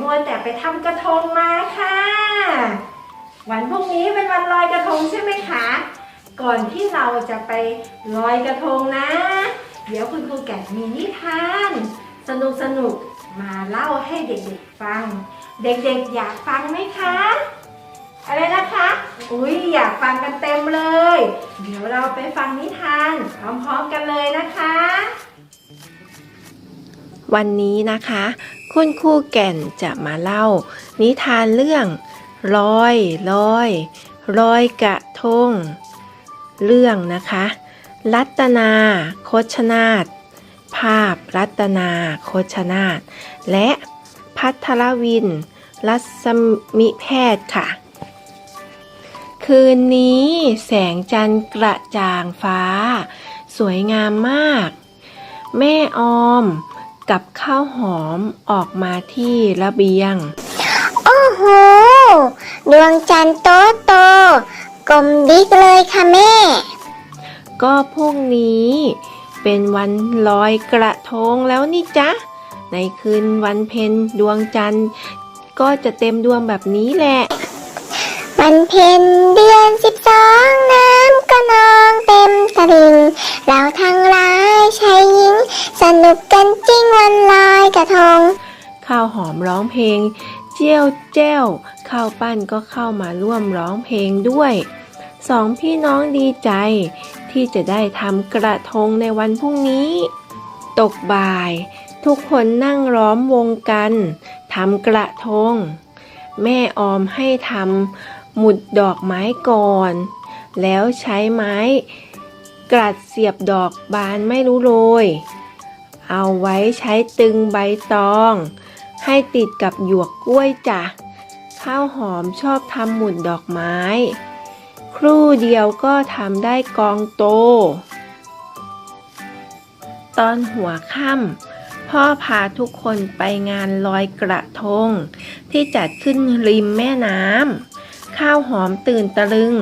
มัวแต่ไปทำกระทงมาค่ะ วันพรุ่งนี้เป็นวันลอยกระทงใช่ไหมคะ ก่อนที่เราจะไปลอยกระทงนะ เดี๋ยวคุณครูแกะมีนิทาน สนุกสนุกมาเล่าให้เด็กๆฟัง เด็กๆอยากฟังไหมคะ อะไรนะคะ อุ้ยอยากฟังกันเต็มเลย เดี๋ยวเราไปฟังนิทาน พร้อมๆกันเลยนะคะ วันนี้นะคะ คุณครูแก่นจะมาเล่า นิทานเรื่องลอยลอยลอยกระทง เรื่องนะคะ รัตนาโคชนาตภาพรัตนาโคชนาตและพัทรวิน รัศมิแพทย์ค่ะ คืนนี้แสงจันทร์กระจ่างฟ้า สวยงามมาก แม่ออม กับข้าวหอมออกมาที่ระเบียง โอ้โห ดวงจันทร์โตโตกลมดิกเลยค่ะแม่ ก็พรุ่งนี้เป็นวันลอยกระทงแล้วนี่จ๊ะ ในคืนวันเพ็ญดวงจันทร์ ก็จะเต็มดวงแบบนี้แหละ วันเพ็ญเดือนสิบส นุกกันจริงวันลอยกระทง ข้าวหอมร้องเพลง เจียวแจ้วข้าวปั้นก็เข้ามาร่วมร้องเพลงด้วยสองพี่น้องดีใจ ที่จะได้ทำกระทงในวันพรุ่งนี้ ตกบ่าย ทุกคนนั่งล้อมวงกันทำกระทง แม่ออมให้ทำหมุดดอกไม้ก่อน แล้วใช้ไม้กลัดเสียบดอกบานไม่รู้โรย เอาไว้ใช้ตึงใบตอง ให้ติดกับหยวกกล้วยจ้ะ ข้าวหอมชอบทำหมุดดอกไม้ ครู่เดียวก็ทำได้กองโต ตอนหัวค่ำพ่อพาทุกคนไปงานลอยกระทง ที่จัดขึ้นริมแม่น้ำข้าวหอมตื่นตะลึง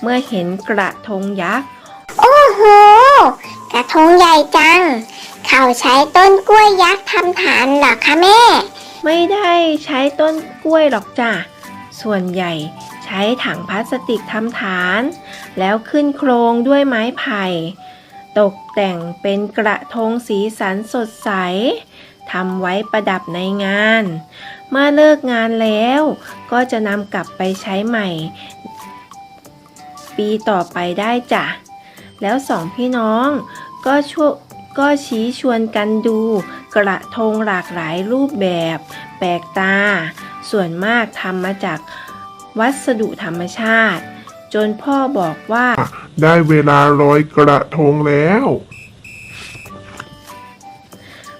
เมื่อเห็นกระทงยักษ์ โอ้โห กระทงใหญ่จัง เขาใช้ต้นกล้วยยักษ์ทำฐานเหรอคะแม่ ไม่ได้ใช้ต้นกล้วยหรอกจ้ะ ส่วนใหญ่ใช้ถังพลาสติกทำฐาน แล้วขึ้นโครงด้วยไม้ไผ่ ตกแต่งเป็นกระทงสีสันสดใสทำไว้ประดับในงาน เมื่อเลิกงานแล้วก็จะนำกลับไปใช้ใหม่ ปีต่อไปได้จ้ะ แล้วสองพี่น้องก็ช่วย ก็ชี้ชวนกันดู กระทงหลากหลายรูปแบบ แปลกตา ส่วนมากทำมาจากวัสดุธรรมชาติ จนพ่อบอกว่า ได้เวลาลอยกระทงแล้ว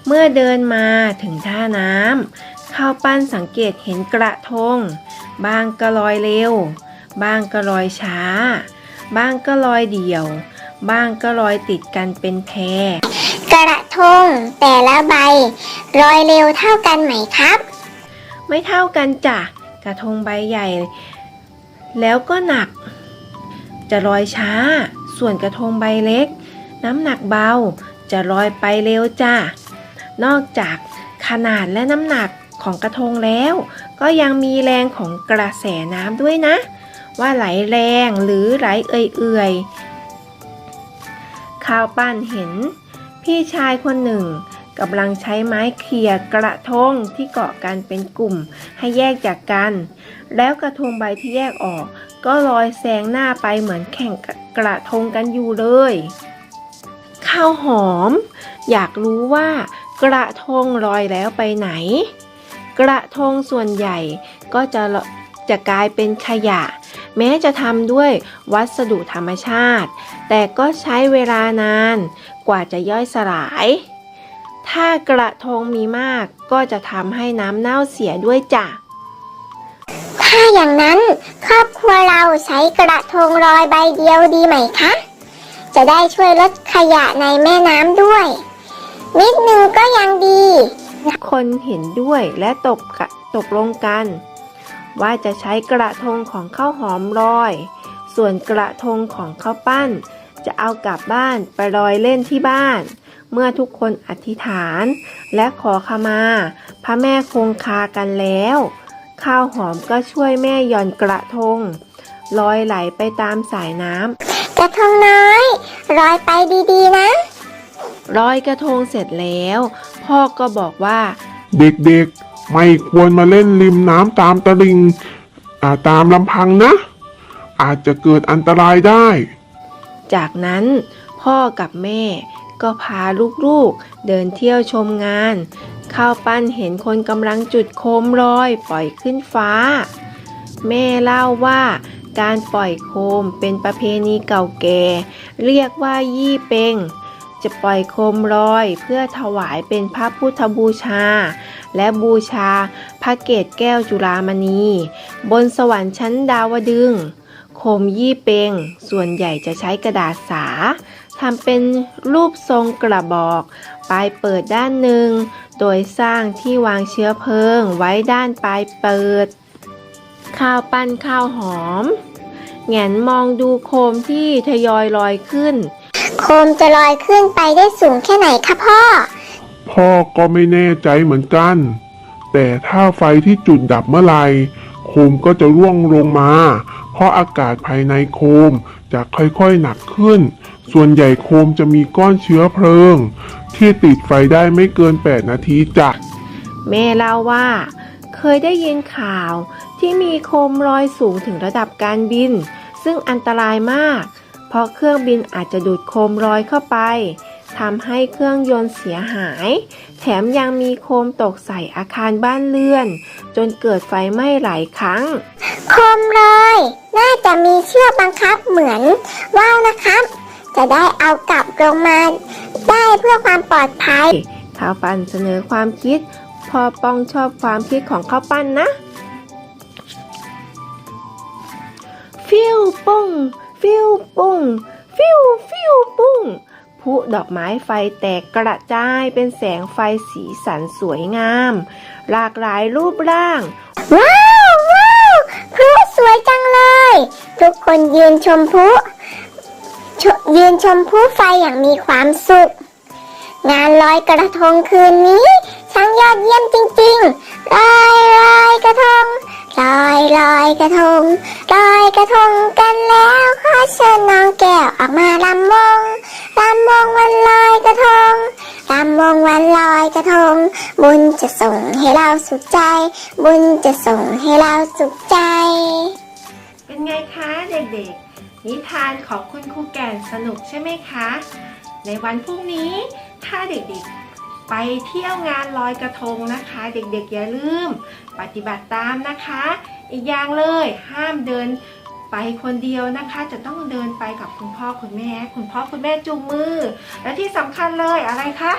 เมื่อเดินมาถึงท่าน้ำข้าวปั้นสังเกตเห็นกระทง บางก็ลอยเร็ว บางก็ลอยช้า บางก็ลอยเดี่ยว บางก็ลอยติดกันเป็นแพ กระทงแต่ละใบลอยเร็วเท่ากันไหมครับ ไม่เท่ากันจ้ะกระทงใบใหญ่ แล้วก็หนัก จะลอยช้า ส่วนกระทงใบเล็ก น้ำหนักเบา จะลอยไปเร็วจ้ะนอกจากขนาดและน้ำหนักของกระทงแล้ว ก็ยังมีแรงของกระแสน้ำด้วยนะ ว่าไหลแรงหรือไหลเอื่อยๆข้าวปั้นเห็น พี่ชายคนหนึ่งกำลังใช้ไม้เขี่ยกระทงที่เกาะกันเป็นกลุ่มให้แยกจากกัน แล้วกระทงใบที่แยกออก ก็ลอยแซงหน้าไปเหมือนแข่งกระทงกันอยู่เลยข้าวหอม อยากรู้ว่ากระทงลอยแล้วไปไหน กระทงส่วนใหญ่ก็จะละจะกลายเป็นขยะ แม้จะทำด้วยวัสดุธรรมชาติ แต่ก็ใช้เวลานาน กว่าจะย่อยสลาย ถ้ากระทงมีมากก็จะทำให้น้ำเน่าเสียด้วยจ้ะ ถ้าอย่างนั้นครอบครัวเราใช้กระทงลอยใบเดียวดีไหมคะ จะได้ช่วยลดขยะในแม่น้ำด้วย นิดนึงก็ยังดี คนเห็นด้วยและตกกะตกลงกัน ว่าจะใช้กระทงของข้าวหอมลอย ส่วนกระทงของข้าวปั้น จะเอากลับบ้านไปลอยเล่นที่บ้าน เมื่อทุกคนอธิษฐาน และขอขมา พระแม่คงคากันแล้ว ข้าวหอมก็ช่วยแม่หย่อนกระทงลอยไหลไปตามสายน้ำกระทงน้อยลอยไปดีๆนะลอยกระทงเสร็จแล้ว พ่อก็บอกว่า เด็กๆ ไม่ควรมาเล่นริมน้ำตามตลิ่งอ่าตามลำพังนะ อาจจะเกิดอันตรายได้ จากนั้นพ่อกับแม่ก็พาลูกๆเดินเที่ยวชมงาน ข้าวปั้นเห็นคนกำลังจุดโคมลอยปล่อยขึ้นฟ้า แม่เล่าว่าการปล่อยโคมเป็นประเพณีเก่าแก่ เรียกว่ายี่เปงจะปล่อยโคมลอยเพื่อถวายเป็นพระพุทธบูชา และบูชาพระเกศแก้วจุฬามณี บนสวรรค์ชั้นดาวดึงส์ โคมยี่เปงส่วนใหญ่จะใช้กระดาษสาทำเป็นรูปทรงกระบอก ปลายเปิดด้านหนึ่ง โดยสร้างที่วางเชื้อเพลิงไว้ด้านปลายเปิด ข้าวปั้นข้าวหอม แงนมองดูโคมที่ทยอยลอยขึ้น โคมจะลอยขึ้นไปได้สูงแค่ไหนคะพ่อ พ่อก็ไม่แน่ใจเหมือนกัน แต่ถ้าไฟที่จุดดับเมื่อไหร่โคมก็จะร่วงลงมา เพราะอากาศภายในโคมจะค่อยๆหนักขึ้น ส่วนใหญ่โคมจะมีก้อนเชื้อเพลิง ที่ติดไฟได้ไม่เกิน 8 นาทีจ้ะแม่เล่าว่า เคยได้ยินข่าวที่มีโคมลอยสูงถึงระดับการบิน ซึ่งอันตรายมาก เพราะเครื่องบินอาจจะดูดโคมลอยเข้าไป ทำให้เครื่องยนต์เสียหาย แถมยังมีโคมตกใส่อาคารบ้านเรือน จนเกิดไฟไหม้หลายครั้ง โคมลอย น่าจะมีเชือกบังคับเหมือนว่าวนะครับ จะได้เอากลับลงมา ได้เพื่อความปลอดภัยข้าวปั้นเสนอความคิด พอป้องชอบความคิดของข้าวปั้นนะ ฟิวปุ้งฟิวปุ้งฟิวฟิวปุ้ง พลุดอกไม้ไฟแตกกระจายเป็นแสงไฟสีสันสวยงาม หลากหลายรูปร่าง ว้าวว้าวพลุสวยจังเลย ทุกคนยืนชมพลุยืนชมพลุไฟอย่างมีความสุข งานลอยกระทงคืนนี้ ช่างยอดเยี่ยมจริงๆลอยลอยกระทงลอยลอยกระทงลอยกระทงกันแล้วขอเชิญน้องแก้วออกมาลำวงลำวงวันลอยกระทงลำวงวันลอยกระทง บุญจะส่งให้เราสุขใจ บุญจะส่งให้เราสุขใจ เป็นไงคะเด็กๆ นิทานของคุณครูแก่นสนุกใช่ไหมคะ ในวันพรุ่งนี้ถ้าเด็กๆ ไปเที่ยวงานลอยกระทงนะคะ เด็กๆอย่าลืม ปฏิบัติตามนะคะ อีกอย่างเลยห้ามเดินไปคนเดียวนะคะ จะต้องเดินไปกับคุณพ่อคุณแม่ คุณพ่อคุณแม่จูงมือ และที่สำคัญเลยอะไรคะ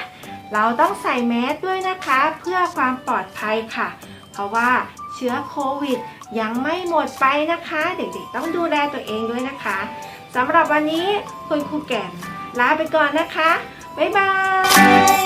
เราต้องใส่แมสด้วยนะคะ เพื่อความปลอดภัยค่ะ เพราะว่าเชื้อโควิด ยังไม่หมดไปนะคะ เด็กๆต้องดูแลตัวเองด้วยนะคะสำหรับวันนี้คุณครูแก่นลาไปก่อนนะคะ บ๊ายบาย